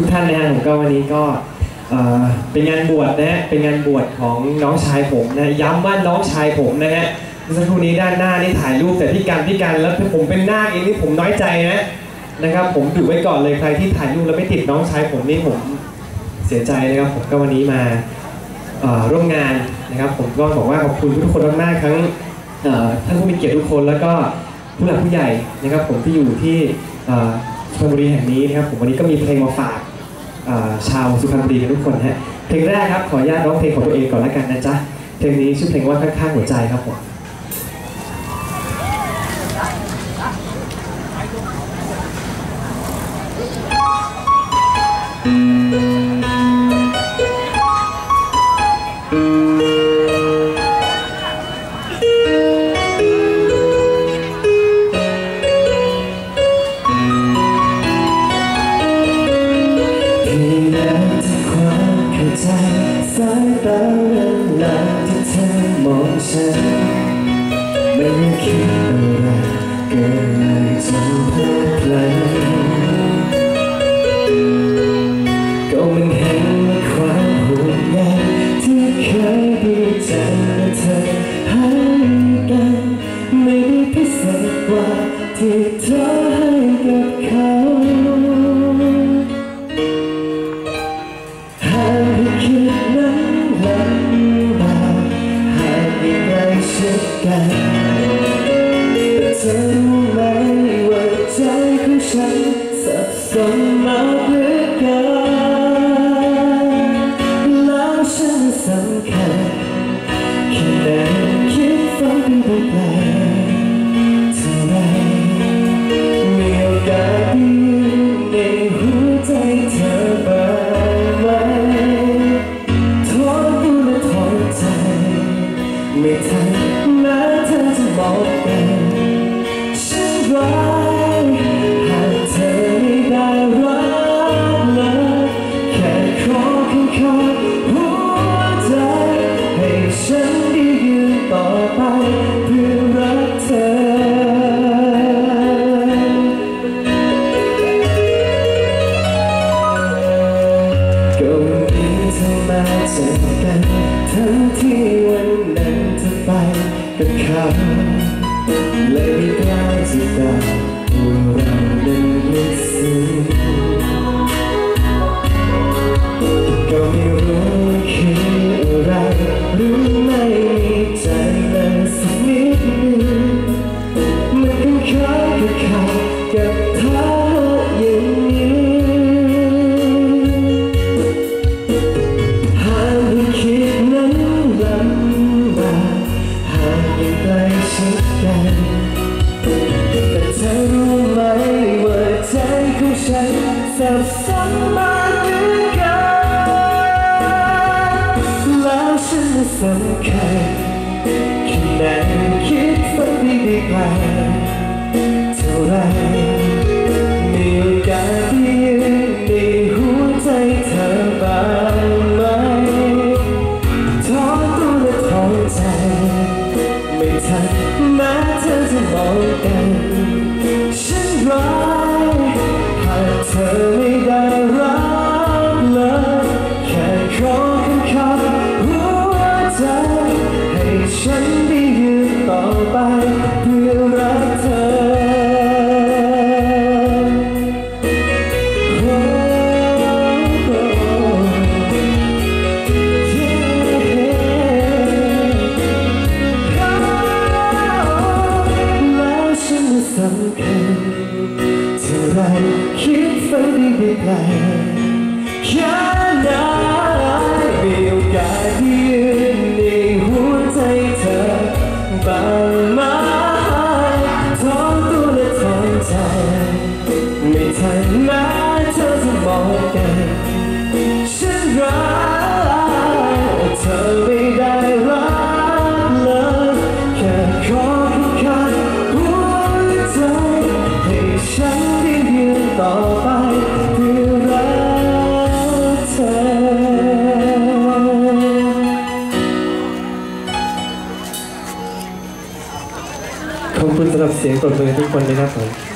ทุกท่านนะฮะผมก็วันนี้ก็เป็นงานบวชนะฮะเป็นงานบวชของน้องชายผมนะย้ำว่าน้องชายผมนะฮะสักครู่นี้ด้านหน้านี่ถ่ายรูปแต่พี่กันพี่กันแล้วผมเป็นนาคเองนี่ผมน้อยใจนะนะครับ ผมดูไว้ก่อนเลยใครที่ถ่ายรูปแล้วไม่ติดน้องชายผมนี่ผมเสียใจนะครับผมก็วันนี้มาร่วมงานนะครับ ผมก็บอกว่าขอบคุณทุกคนมากๆทั้งท่านผู้มีเกียรติทุกคนแล้วก็ผู้หลักผู้ใหญ่นะครับ ผมที่อยู่ที่เอ่อสุพรรณบุรีแห่งนี้นะครับ ผมวันนี้ก็มีเพลงมาฝาก ชาวสุพรรณบุรีทุกคนฮะเพลงแรกครับขออนุญาตร้องเพลงของตัวเองก่อนแล้วกันนะจ๊ะเพลงนี้ชื่อเพลงว่าข้างๆหัวใจครับผมอืม ที่เธอให้กับเขาหากไม่คิดนั้นลำบากหากไม่ใกล้ชิดกันแต่เธอ เธอมาเจอกันทั้งที่วันนั้นเธอไปกับเขาเลยไม่กล้าจะบอกว่าเรานั้นลึกซึ้งก็ไม่รู้คืออะไรรู้ไม่มีใจเลยสักนิดหนึ่งมันคล้ายกับเขากับ แล้วฉันจะสำคัญแค่ไหนคิดฝันไปได้ไกลเท่าไร ไปเพื่อรักเธอแล้วฉันสำคัญเท่าไรคิดฝันได้ไกลแค่ไหนมีโอกาสไฉันรักเธอไม่ได้รักเลยแค่ขอแค่หัวใจให้ฉันได้ยืนต่อไปเพื่อรักเธอขอบคุณสำหรับเสียงปรบมือทุกคนนะครับผม